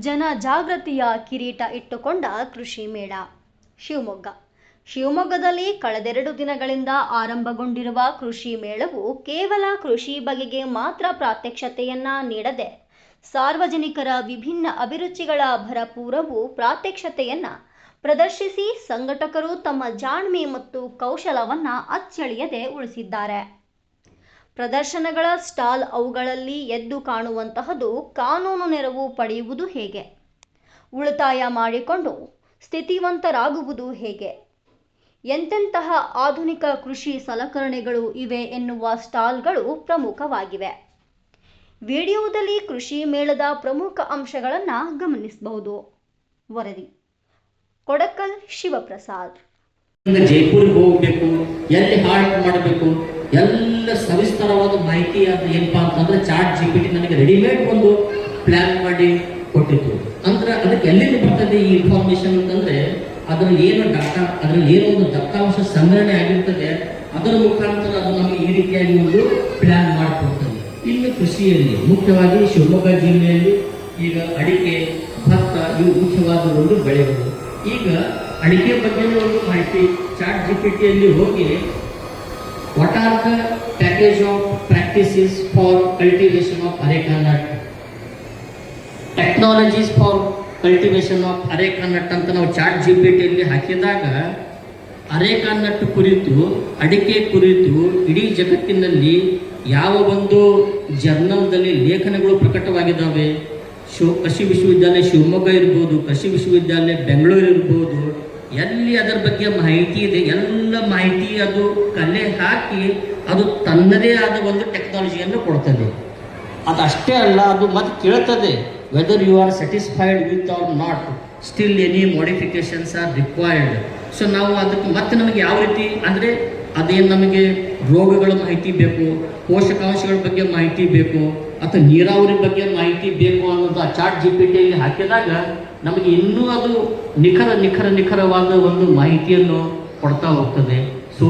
ಜನ ಜಾಗೃತಿಯ ಕಿರೀಟ ಇಟ್ಟುಕೊಂಡ ಕೃಷಿ ಮೇಳ. ಶಿವಮೊಗ್ಗ. ಶಿವಮೊಗ್ಗದಲ್ಲಿ ಕಳೆದೆರಡು ದಿನಗಳಿಂದ ಆರಂಭಗೊಂಡಿರುವ ಕೃಷಿ ಮೇಳವು ಕೇವಲ ಕೃಷಿ ಬಗೆಗೆ ಮಾತ್ರ ಪ್ರಾತ್ಯಕ್ಷತೆಯನ್ನ ನೀಡದೆ, ಸಾರ್ವಜನಿಕರ ವಿಭಿನ್ನ ಅಭಿರುಚಿಗಳ ಭರಪೂರವು ಪ್ರಾತ್ಯಕ್ಷತೆಯನ್ನ ಪ್ರದರ್ಶಿಸಿ ಸಂಘಟಕರು ತಮ್ಮ ಜಾಣ್ಮೆ ಮತ್ತು ಕೌಶಲವನ್ನ ಅಚ್ಚಳಿಯದೆ ಉಳಿಸಿದ್ದಾರೆ. ಪ್ರದರ್ಶನಗಳ ಸ್ಟಾಲ್ ಅವುಗಳಲ್ಲಿ ಎದ್ದು ಕಾಣುವಂತಹದ್ದು ಕಾನೂನು ನೆರವು ಪಡೆಯುವುದು ಹೇಗೆ? ಉಳಿತಾಯ ಮಾಡಿಕೊಂಡು ಸ್ಥಿತಿವಂತರಾಗುವುದು ಹೇಗೆ? ಎಂತೆಂತಹ ಆಧುನಿಕ ಕೃಷಿ ಸಲಕರಣೆಗಳು ಇವೆ ಎನ್ನುವ ಸ್ಟಾಲ್ಗಳು ಪ್ರಮುಖವಾಗಿವೆ. ವಿಡಿಯೋದಲ್ಲಿ ಕೃಷಿ ಮೇಳದ ಪ್ರಮುಖ ಅಂಶಗಳನ್ನು ಗಮನಿಸಬಹುದು. ವರದಿ ಕೊಡಕಲ್ ಶಿವಪ್ರಸಾದ್. ಹೋಗ್ಬೇಕು, ಎಲ್ಲಿ ಹಾಲ್ಟ್ ಮಾಡಬೇಕು, ಎಲ್ಲ ಸವಿಸ್ತರವಾದ ಮಾಹಿತಿ ಅದು ಏನಪ್ಪಾ ಅಂತಂದ್ರೆ ಚಾಟ್ ಜಿ ಪಿ ನನಗೆ ರೆಡಿಮೇಡ್ ಒಂದು ಪ್ಲಾನ್ ಮಾಡಿ ಕೊಟ್ಟಿತ್ತು. ಅಂದ್ರೆ ಅದಕ್ಕೆ ಎಲ್ಲಿಂದ ಬರ್ತದೆ ಈ ಇನ್ಫಾರ್ಮೇಶನ್ ಅಂತಂದ್ರೆ ಅದರಲ್ಲಿ ಏನು ಡಾಟಾ, ಅದರಲ್ಲಿ ಏನೋ ಒಂದು ದತ್ತಾಂಶ ಸಂಗ್ರಹಣೆ ಆಗಿರ್ತದೆ, ಅದರ ಮುಖಾಂತರ ಅದು ನಮಗೆ ಈ ರೀತಿಯಾಗಿ ಒಂದು ಪ್ಲಾನ್ ಮಾಡಿಕೊಡ್ತದೆ. ಇನ್ನು ಕೃಷಿಯಲ್ಲಿ, ಮುಖ್ಯವಾಗಿ ಶಿವಮೊಗ್ಗ ಜಿಲ್ಲೆಯಲ್ಲಿ ಈಗ ಅಡಿಕೆ, ಭತ್ತ ಇವು ಮುಖ್ಯವಾದ ಒಂದು ಬೆಳೆಗಳು. ಈಗ ಅಡಿಕೆ ಬಗ್ಗೆ ಒಂದು ಮಾಹಿತಿ, ಚಾಟ್ ಜಿ ಪಿ ಹೋಗಿ what are the package of practices for cultivation of areca nut? Technologies for cultivation of areca nut ಅಂತ ನಾವು ಚಾಟ್ ಜಿ ಪಿ ಟಿಯಲ್ಲಿ ಹಾಕಿದಾಗ ಅರೇಕಾ ನಟ್ ಕುರಿತು, ಅಡಿಕೆ ಕುರಿತು ಇಡೀ ಜಗತ್ತಿನಲ್ಲಿ ಯಾವ ಒಂದು ಜರ್ನಲ್ದಲ್ಲಿ ಲೇಖನಗಳು ಪ್ರಕಟವಾಗಿದ್ದಾವೆ ಶಿವ ಕೃಷಿ ವಿಶ್ವವಿದ್ಯಾಲಯ ಶಿವಮೊಗ್ಗ ಇರ್ಬೋದು, ಕೃಷಿ ವಿಶ್ವವಿದ್ಯಾಲಯ ಬೆಂಗಳೂರು ಇರ್ಬೋದು ಎಲ್ಲಿ ಅದರ ಬಗ್ಗೆ ಮಾಹಿತಿ ಇದೆ, ಎಲ್ಲ ಮಾಹಿತಿ ಅದು ಕಲೆ ಹಾಕಿ ಅದು ತನ್ನದೇ ಆದ ಒಂದು ಟೆಕ್ನಾಲಜಿಯನ್ನು ಕೊಡ್ತದೆ. ಅದು ಅಷ್ಟೇ ಅಲ್ಲ, ಅದು ಮತ್ತೆ ಕೇಳ್ತದೆ whether you are satisfied with or not still any modifications are required so ನಾವು ಅದಕ್ಕೆ ಮತ್ತೆ ನಮಗೆ ಯಾವ ರೀತಿ ಅಂದರೆ ಅದೇನು ನಮಗೆ ರೋಗಗಳ ಮಾಹಿತಿ ಬೇಕು, ಪೋಷಕಾಂಶಗಳ ಬಗ್ಗೆ ಮಾಹಿತಿ ಬೇಕು, ಅಥವಾ ನೀರಾವರಿ ಬಗ್ಗೆ ಮಾಹಿತಿ ಬೇಕು ಅನ್ನೋದು ಆ ಚಾಟ್ ಜಿ ಪಿ ಟಿಯಲ್ಲಿ ಹಾಕಿದಾಗ ನಮಗೆ ಇನ್ನೂ ಅದು ನಿಖರ ನಿಖರ, ನಿಖರವಾದ ಒಂದು ಮಾಹಿತಿಯನ್ನು ಕೊಡ್ತಾ ಹೋಗ್ತದೆ. ಸೊ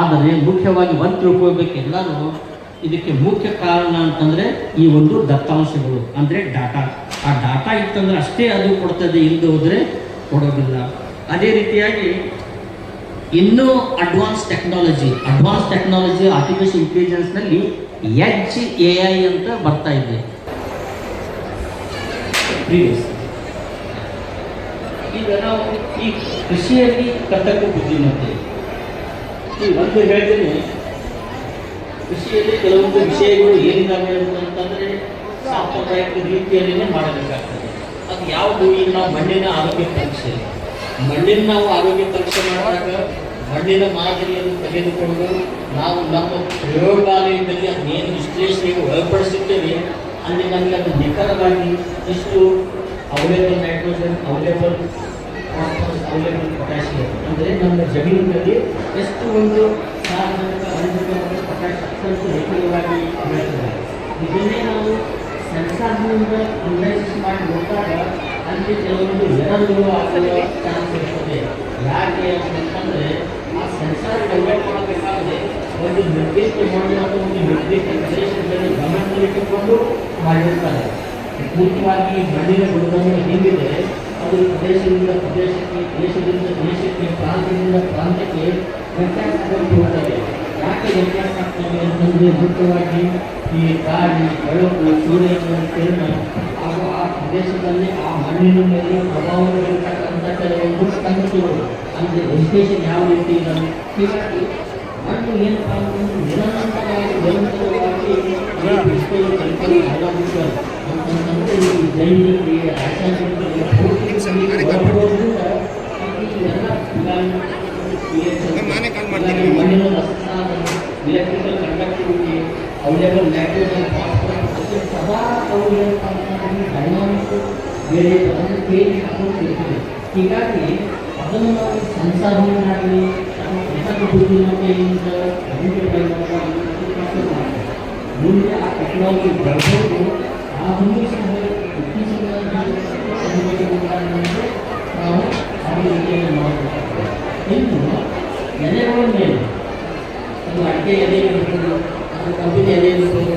ಆದರೆ ಮುಖ್ಯವಾಗಿ ಒಂದು ತಿಳ್ಕೊಳ್ಬೇಕೆಲ್ಲರೂ ಇದಕ್ಕೆ ಮುಖ್ಯ ಕಾರಣ ಅಂತಂದರೆ ಈ ಒಂದು ದತ್ತಾಂಶಗಳು, ಅಂದರೆ ಡಾಟಾ. ಆ ಡಾಟಾ ಇತ್ತಂದ್ರೆ ಅಷ್ಟೇ ಅದು ಕೊಡ್ತದೆ ಇಲ್ಲದೆ ಹೋದರೆ ಕೊಡೋದಿಲ್ಲ. ಅದೇ ರೀತಿಯಾಗಿ ಇನ್ನೂ advance technology advance technology artificial ಇಂಟೆಲಿಜೆನ್ಸ್ನಲ್ಲಿ H A I ಅಂತ ಬರ್ತಾ ಇದೆ. Previous. ಈಗ ನಾವು ಈ ಕೃಷಿಯಲ್ಲಿ ಕರ್ತಕ್ಕ ಬುದ್ಧಿಮತ್ತೆ ಈ ಒಂದು ಹೇಳ್ತೀನಿ ಕೃಷಿಯಲ್ಲಿ ಕೆಲವೊಂದು ವಿಷಯಗಳು ಏನಿದಾವೆ ಅಂತಂದ್ರೆ ಸಾಂಪ್ರದಾಯಿಕ ರೀತಿಯಲ್ಲಿನೇ ಮಾಡಬೇಕಾಗ್ತದೆ. ಅದು ಯಾವುದು ಈಗ ನಾವು ಮಣ್ಣಿನ ಆರೋಗ್ಯ ಪರೀಕ್ಷೆ. ಮಣ್ಣಿನ ನಾವು ಆರೋಗ್ಯ ಪರೀಕ್ಷೆ ಮಾಡಿದಾಗ ಮಣ್ಣಿನ ಮಾದರಿಯನ್ನು ತೆಗೆದುಕೊಂಡು ನಾವು ನಮ್ಮ ಪ್ರಯೋಗಾಲಯದಲ್ಲಿ ಅದನ್ನೇನು ವಿಶ್ಲೇಷಣೆಗೆ ಒಳಪಡಿಸುತ್ತೇವೆ, ಅಲ್ಲಿ ನಮಗೆ ಅದು ನಿಖರವಾಗಿ ಎಷ್ಟು available nitrogen available available potassium ಅಂದರೆ ನಮ್ಮ ಜಮೀನಿನಲ್ಲಿ ಎಷ್ಟು ಒಂದು ಸಾರ್ವಜನಿಕ ರಂಜಕ ಮತ್ತು ಪೊಟ್ಯಾಷ್ ಅತ್ಯಂತ ಹೆಚ್ಚಿನವಾಗಿ ಬೆಳೆಸ್ತದೆ ಇದನ್ನೇ ನಾವು ಸೆನ್ಸಾರ್ನಿಂದ ಅನಲೈಸಿಸ್ ಮಾಡಿ ನೋಡಿದಾಗ ಅಲ್ಲಿ ಕೆಲವೊಂದು ಎರರ್ಗಳು ಆಗುವ ಚಾನ್ಸ್ ಇರ್ತದೆ. ಯಾಕೆ ಅಂತಂದರೆ ಆ ಸೆನ್ಸಾರ್ ಡೆವಲಪ್ ಮಾಡಬೇಕಾದ್ರೆ ಒಂದು ನಿರ್ದಿಷ್ಟ ಮೌಲ್ಯ ಒಂದು ನಿರ್ದಿಷ್ಟ ಪ್ರದೇಶದಲ್ಲಿ ಗಮನದಲ್ಲಿಟ್ಟುಕೊಂಡು ಮಾಡಿರ್ತಾರೆ. ಮುಖ್ಯವಾಗಿ ಮಣ್ಣಿನ ಗುಣಧರ್ಮ ಹೇಗಿದೆ ಅದು ಪ್ರದೇಶದಿಂದ ಪ್ರದೇಶಕ್ಕೆ, ದೇಶದಿಂದ ದೇಶಕ್ಕೆ, ಪ್ರಾಂತ್ಯದಿಂದ ಪ್ರಾಂತ್ಯಕ್ಕೆ ವ್ಯತ್ಯಾಸ ಯಾಕೆ ವ್ಯತ್ಯಾಸ ಆಗ್ತದೆ ಅಂತಂದರೆ ಮುಖ್ಯವಾಗಿ ಈ ಗಾಳಿ, ಬೆಳಕು, ಸೂರ್ಯನ ಕಿರಣ, ಹಾಗೂ ಆ ಪ್ರದೇಶದಲ್ಲಿ ಆ ಮಣ್ಣಿನ ಮೇಲೆ ಪ್ರಭಾವ ಬೀರತಕ್ಕಂಥ ಕೆಲವೊಂದು ಸಂಗತಿಗಳು. ಅಂದರೆ ವೆಜಿಟೇಷನ್ ಯಾವ ರೀತಿ ಇದ್ದಾವೆ? ಹೀಗಾಗಿ ಮಣ್ಣು ಏನಪ್ಪ ಅಂತಂದ್ರೆ ನಿರಂತರವಾಗಿ ನಿರಂತರವಾಗಿ ಈ ಕೃಷಿಯಲ್ಲಿ ಕಲ್ಪನೆ ಬಹಳ ಅಂತಂದ್ರೆ ಈ ಮಾಡ್ತೀನಿ. ಮಣ್ಣಿನ ರಸಸಾಧನ ಇಲೆಕ್ಟ್ರಿಕಲ್ ಕಂಡಕ್ಟಿವಿಟಿ ನೈಟ್ರೋಜನ್ ಫಾಸ್ಫರಸ್ ಸದಾ ಅವು ಏನಪ್ಪ ಅಂತಂದ್ರೆ ಡೈನಾಮಿಕ್ ಬೇರೆ ಅದನ್ನು ಚೇಂಜ್ ಆಗೋಗ್ತಿರ್ತದೆ ಹೀಗಾಗಿ ಅದನ್ನು ನಾವು ಸಂಸಾರವನ್ನಾಗಲಿ ಅಥವಾ ಕೃತಕ ಬುದ್ಧಿಮತ್ತೆಯಿಂದ ಐಡೆಂಟಿಫೈ ಮಾಡುವಾಗ ಮುಂದೆ ಆ ಟೆಕ್ನಾಲಜಿ ಬೆಳೆದು ನಾವು ಅಭಿವೃದ್ಧಿಯನ್ನು ಮಾಡಬೇಕಾಗ್ತದೆ ಇನ್ನು ಎಲೆಗಳ ಮೇಲೆ ಅದು ಅಡಿಕೆ ಎಲೆ ಅದು ಕಬ್ಬಿನ ಎಲೆ ಇರ್ಬೋದು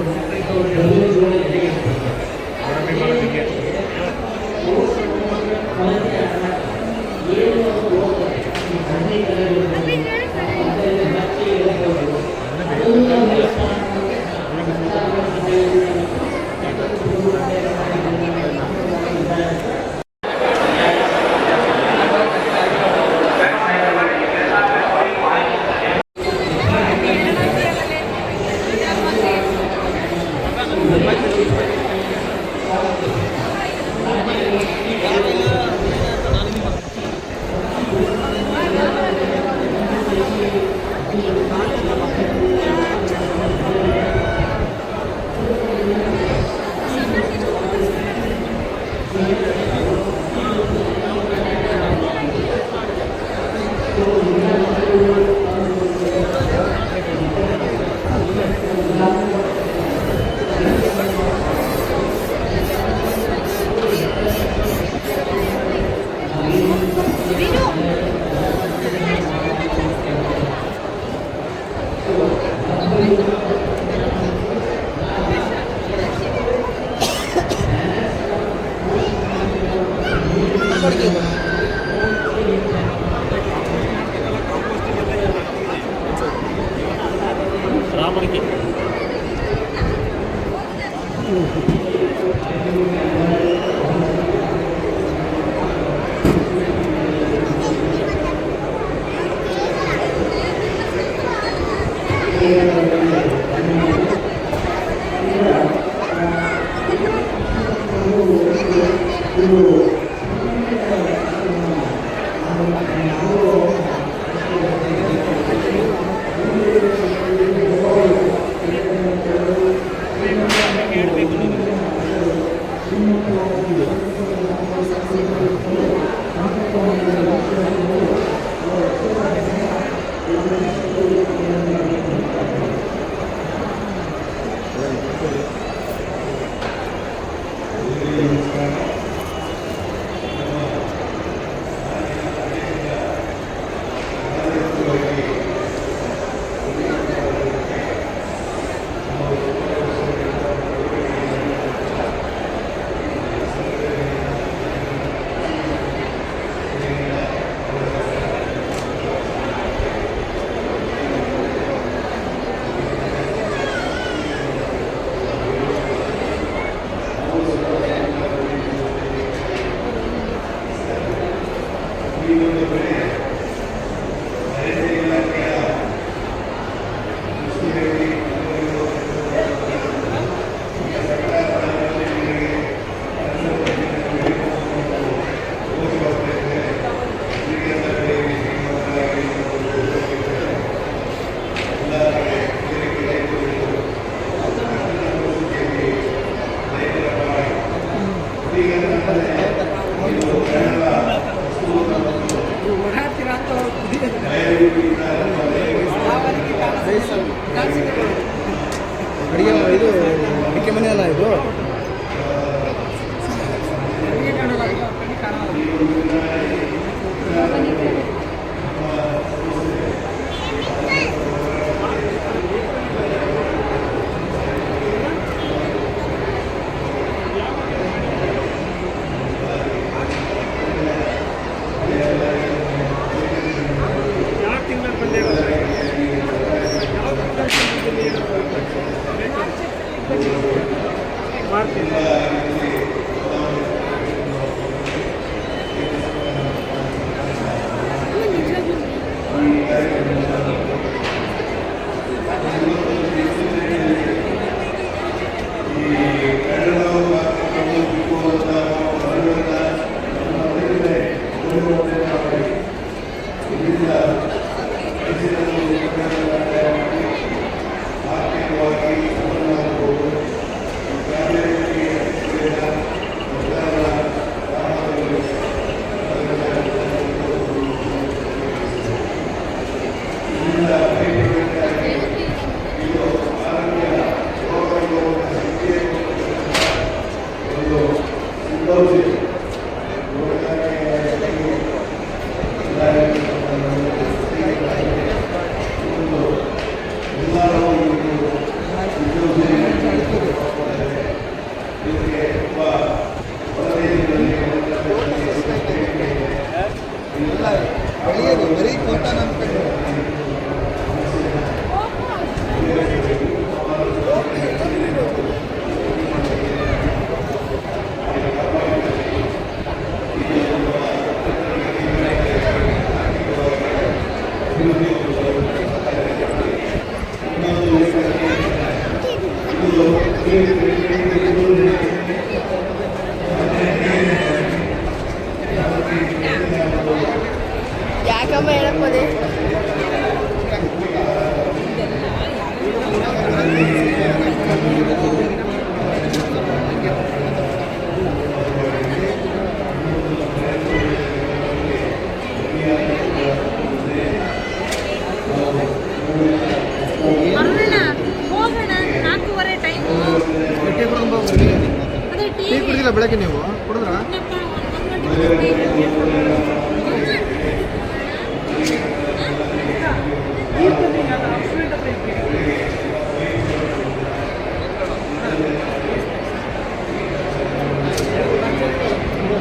ಟೀ ಟೀ ಕುಡಿದಿಲ್ಲ ಬೆಳಗ್ಗೆ ನೀವು.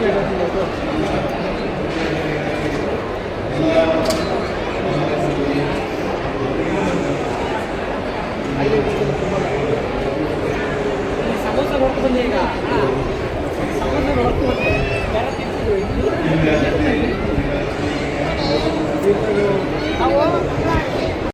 どうぞ。